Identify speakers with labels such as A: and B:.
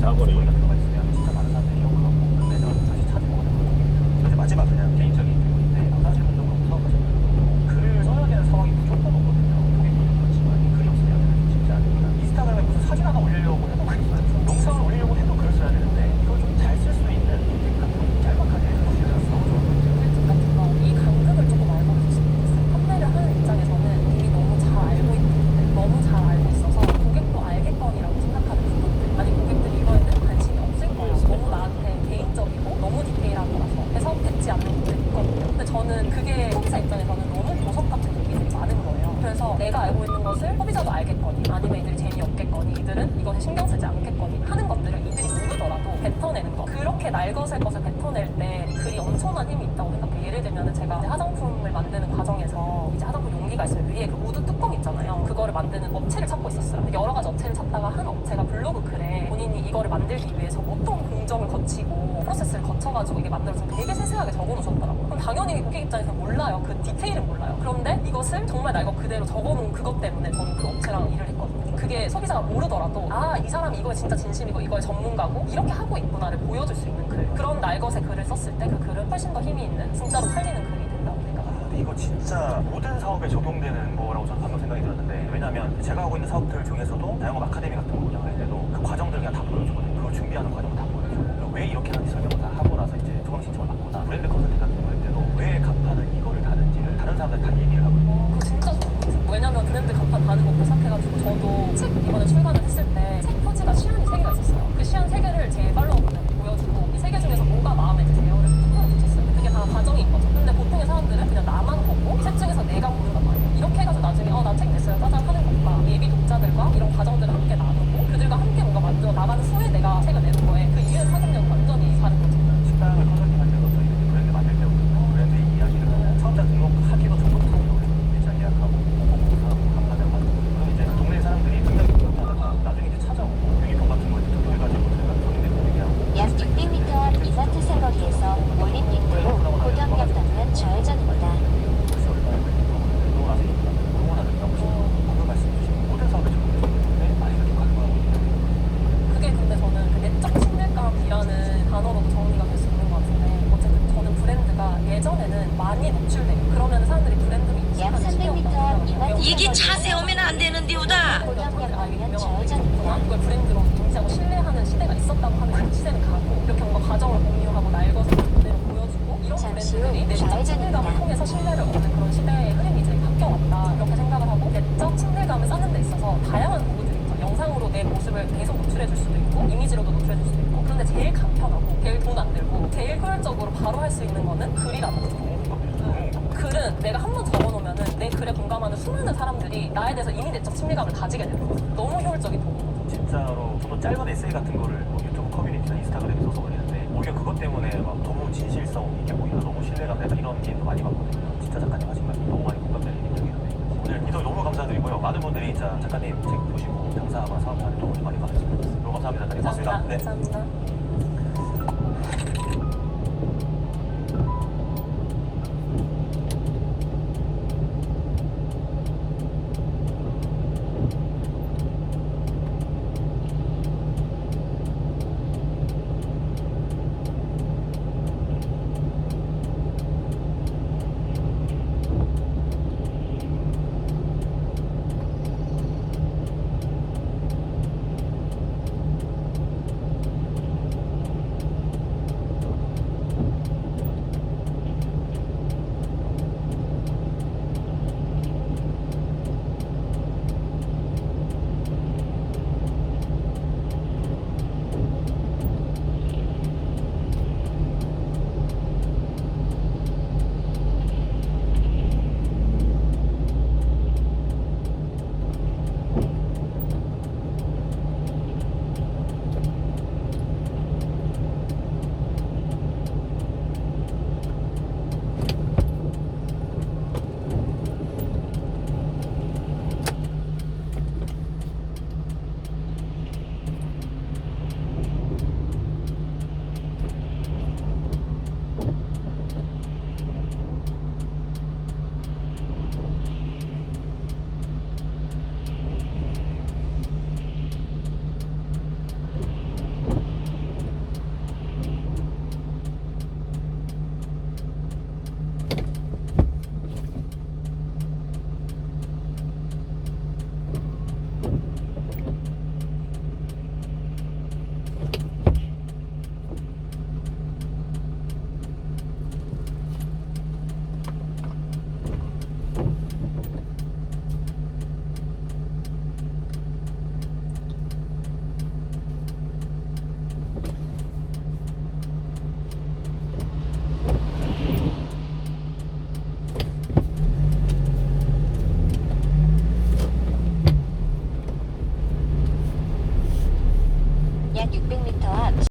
A: 자거리.
B: 거리가 들어가 있으면 진짜 많은 사람들이 이용을 하고 근데 저는 다시 찾은 거거든요. 이제 마지막 그냥 개인적인 질문인데 남사실 분들은 사업하시는 글을 써야 되는 상황이 무조건 오거든요. 고객분도 그렇지만 이 글이 없으면 쉽지 않으니까 인스타그램에 무슨 사진 하나 올리려고 해도 글이 써요. 영상을 올리려고 해도 글을 써야 되는데 이걸 좀 잘 쓸 수 있는 팁 같은 거 짤막하게 해주시면 너무 좋을 것 같아요.
C: 꿀팁 같은 거, 이 간극을 조금 알고 계셨으면 좋겠어요. 판매를 하는 입장에서는 이미 너무 잘 알고 있기 때문에 너무 잘 알고 있어서 고객도 알겠거니라고 생각하는 부분들 아니 고객들이 이거에는 관심이 없을 거야 너무 나한테 개인적이고 너무 디테일한 거라서 해서 듣지 않는 분들이 있거든요 근데 저는 그게 소비자 입장에서는 너무 보석 같은 느낌이 많은 거예요 그래서 내가 알고 있는 것을 소비자도 알겠거니 아니면 이들이 이들은 이것에 신경 쓰지 않겠거니 하는 것들을 이들이 모르더라도 뱉어내는 거. 그렇게 날것을 것을 뱉어낼 때 글이 엄청난 힘이 있다고 생각해요 예를 들면 제가 화장품을 만드는 과정에서 이제 화장품 용기가 있어요 위에 그 우드 뚜껑 있잖아요. 그거를 만드는 업체를 찾고 있었어요. 여러 가지 업체를 찾다가 한 업체가 블로그 글에 본인이 이거를 만들기 위해서 어떤 공정을 거치고 프로세스를 거쳐가지고 이게 만들어서 되게 세세하게 적어놓으셨더라고요. 그럼 당연히 고객 입장에서 몰라요. 그 디테일은 몰라요. 그런데 이것을 정말 날 것 그대로 적어놓은 그것 때문에 저는 그 업체랑 일을 했거든요 그게 소비자가 모르더라도 아 이 사람이 이거에 진짜 진심이고 이거에 전문가고 이렇게 하고 있구나를 보여줄 수 있는 글 그런 날것의 글을 썼을 때 그 글은 훨씬 더 힘이 있는 진짜로 팔리는 글이 된다고 생각합니다.
B: 근데 이거 진짜 모든 사업에 적용되는 거라고 저는 방금 생각이 들었는데 왜냐면 제가 하고 있는 사업들 중에서도 다영업 아카데미 같은 거 운영할 때도 그 과정들 그냥 다 보여주거든요. 그걸 준비하는 과정을 다 보여주고 그리고 왜 이렇게 하는지 설명을 다 하고 나서 이제 소강 신청을 받거나 브랜드 컨설팅 같은 거 할 때도 왜 간판을 이거를 다는지를 다른 사람들 다 얘기를 하거든요.
C: 그거 진짜 좋은 것 같아요. 왜냐면 브랜드 간판 책 이번에 출간을 했을 때 책 표지가 시안이 세 개가 있었어요. 그 시안 세 개를 제 팔로워분들한테 보여주고 이 세 개 중에서 뭐가 마음에 드세요를 투표를 붙였어요. 그게 다 과정인 거죠. 근데 보통의 사람들은 그냥 나만 보고 책 중에서 내가 고른단 말이에요. 이렇게 해가지고 나중에 어 나 책 냈어요 짜잔 하는 것과 예비 독자들과 이런 과정들을 함께 나누고 그들과 함께 뭔가 만들어 나가는 후에 내가 책을 내는 거에 그 이해 사진력 완전히 다른 거죠.
B: 식당을 컨설팅할 때도 저희 이렇게 브랜드 만들 때부터 브랜드 이야기를 하고 사업자 등록하기도 전부터 일자 예약하고 공공사하고 간판을 받고 그럼 이제 동네 사람들이 굉장히 궁금하다가 나중에 이제 찾아오고 유니폼 같은 거 이제 투표해가지고 저희가 손님들 얘기하고
D: 약 600m 앞 이마트 사거리에서 올림픽대로 고경역 방면 좌회전입니다.
B: 글쎄 얼마나 그러고 나서 응원하는 혹시 방금 말씀 주신 모든 사업에 적용되는데 많이 이렇게 가능하고 있는
C: 그게 근데 저는 그 내적 친밀감이라는 단어로도 정리가 될 수 있는 것 같은데 어쨌든 저는 브랜드가 예전에는 많이 노출되고 그러면 사람들이 브랜드를
D: 약
C: 인식하는
D: 300m 앞 이마트
E: 이게 차 세우면 안 되는데 오다.
D: 좌회전입니다.
C: 브랜드로 인지하고 신뢰하는 시대가 있었다고 하면 그 시대는 가고 이렇게 뭔가 과정을 공유하고 날 것을 그대로 보여주고 이런
D: 잠시 후
C: 브랜드들이 내적
D: 좌회전입니다.
C: 친밀감을 통해서 신뢰를 얻는 그런 시대의 흐름이 이제 바뀌어왔다 이렇게 생각을 하고 내적 친밀감을 쌓는 데 있어서 다양한 도구들이 있죠 영상으로 내 모습을 계속 노출해 줄 수도 있고 이미지로도 노출해 줄 수도 있고 그런데 제일 간편하고 제일 돈 안 들고 제일 효율적으로 바로 할 수 있는 거는 글이라는 거죠 글은 내가 한 번 적어놓으면은 내 글에 공감하는 수많은 사람들이 나에 대해서 이미 내적 친밀감을 가지게 되는 거죠 너무 효율적인 도구거든요
B: 진짜로 저도 짧은 에세이 같은 거를 뭐 유튜브 커뮤니티나 인스타그램에 써서 올리는데 오히려 그것 때문에 막 너무 진실성 있게 보이나 너무 신뢰가 되나 이런 게임도 많이 봤거든요. 진짜 작가님 하신 말씀 너무 많이 공감되는 입장이는데 오늘 이도 너무 감사드리고요. 많은 분들이 진짜 작가님 책 보시고 장사하거나 사업하는 도움을 많이 받으시면 너무 감사합니다. 작가님.
C: 감사합니다.
B: 네.
C: 감사합니다